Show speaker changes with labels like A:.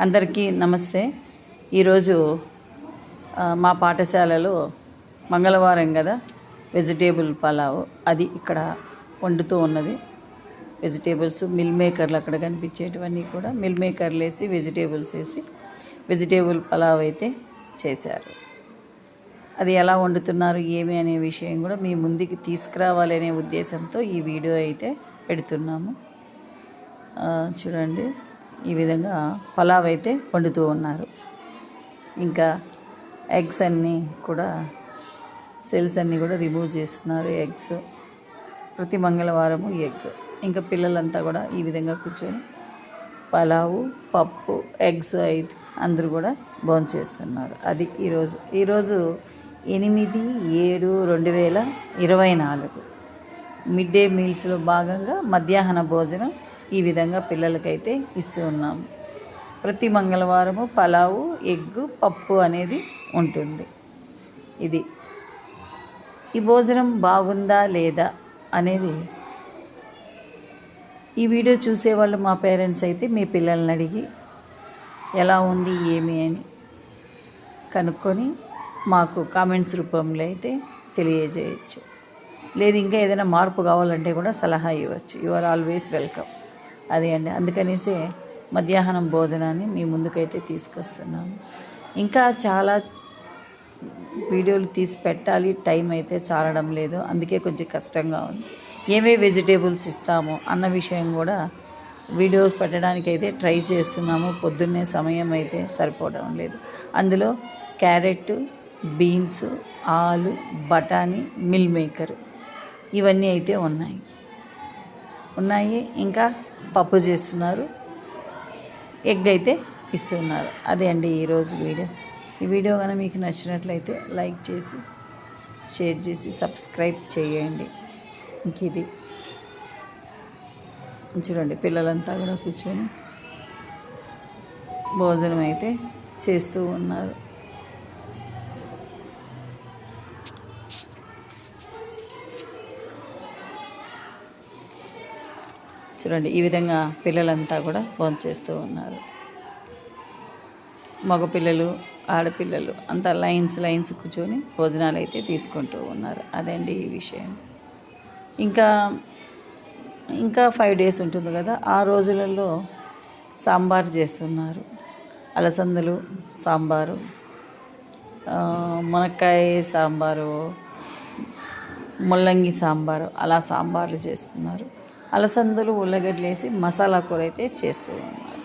A: అందరికీ నమస్తే. ఈరోజు మా పాఠశాలలో మంగళవారం కదా వెజిటేబుల్ పలావ్ అది ఇక్కడ వండుతూ ఉన్నది. వెజిటేబుల్స్ మిల్ మేకర్లు అక్కడ కనిపించేటివన్నీ కూడా మిల్ మేకర్లు వేసి వెజిటేబుల్స్ వేసి వెజిటేబుల్ పలావ్ అయితే చేశారు. అది ఎలా వండుతున్నారు ఏమి అనే విషయం కూడా మీ ముందుకి తీసుకురావాలి అనే ఉద్దేశంతో ఈ వీడియో అయితే పెడుతున్నాము. చూడండి. ఈ విధంగా పలావ్ అయితే వండుతూ ఉన్నారు. ఇంకా ఎగ్స్ అన్నీ కూడా సెల్స్ అన్నీ కూడా రిమూవ్ చేస్తున్నారు ఎగ్స్. ప్రతి మంగళవారము ఎగ్. ఇంకా పిల్లలంతా కూడా ఈ విధంగా కూర్చొని పలావు పప్పు ఎగ్స్ అయితే అందరూ కూడా భోంచేస్తున్నారు అది ఈరోజు. ఈరోజు ఎనిమిది ఏడు రెండు వేల ఇరవై నాలుగు. మిడ్ డే మీల్స్లో భాగంగా మధ్యాహ్న భోజనం ఈ విధంగా పిల్లలకైతే ఇస్తూ ఉన్నాము ప్రతి మంగళవారము పలావు ఎగ్గు పప్పు అనేది ఉంటుంది. ఇది. ఈ భోజనం బాగుందా లేదా అనేది ఈ వీడియో చూసేవాళ్ళు మా పేరెంట్స్ అయితే మీ పిల్లల్ని అడిగి ఎలా ఉంది ఏమి అని కనుక్కొని మాకు కామెంట్స్ రూపంలో అయితే తెలియజేయచ్చు. లేదు ఇంకా ఏదైనా మార్పు కావాలంటే కూడా సలహా ఇవ్వచ్చు. You are always welcome. అదే అండి. అందుకనేసే మధ్యాహ్నం భోజనాన్ని మీ ముందుకైతే తీసుకొస్తున్నాము ఇంకా చాలా వీడియోలు తీసి పెట్టాలి. టైం అయితే చాలడం లేదు. అందుకే కొంచెం కష్టంగా ఉంది. ఏమే వెజిటేబుల్స్ ఇస్తాము అన్న విషయం కూడా వీడియోస్ పెట్టడానికి అయితే ట్రై చేస్తున్నాము. పొద్దున్నే సమయం అయితే సరిపోవడం లేదు. అందులో క్యారెట్ బీన్స్ ఆలు బఠానీ మిల్ మేకర్ ఇవన్నీ అయితే ఉన్నాయి. ఉన్నాయి. ఇంకా పప్పు చేస్తున్నారు. ఎగ్ అయితే ఇస్తున్నారు. అదే అండి ఈరోజు వీడియో. ఈ వీడియో కనుక మీకు నచ్చినట్లయితే లైక్ చేసి షేర్ చేసి సబ్స్క్రైబ్ చేయండి. ఇంక ఇది. చూడండి పిల్లలంతా కూడా కూర్చొని భోజనం అయితే చేస్తూ ఉన్నారు. చూడండి ఈ విధంగా పిల్లలంతా కూడా భోంచేస్తూ ఉన్నారు. మగపిల్లలు ఆడపిల్లలు అంతా లైన్స్ లైన్స్ కూర్చొని భోజనాలు అయితే తీసుకుంటూ ఉన్నారు. అదండి ఈ విషయం. ఇంకా ఇంకా ఫైవ్ డేస్ ఉంటుంది కదా ఆ రోజులలో సాంబార్ చేస్తున్నారు. అలసందలు సాంబారు మునక్కాయ సాంబారు ముల్లంగి సాంబారు అలా సాంబార్లు చేస్తున్నారు. అలసందలు ఉల్లగడ్డలు వేసి మసాలా కూర అయితే చేస్తూ ఉన్నారు.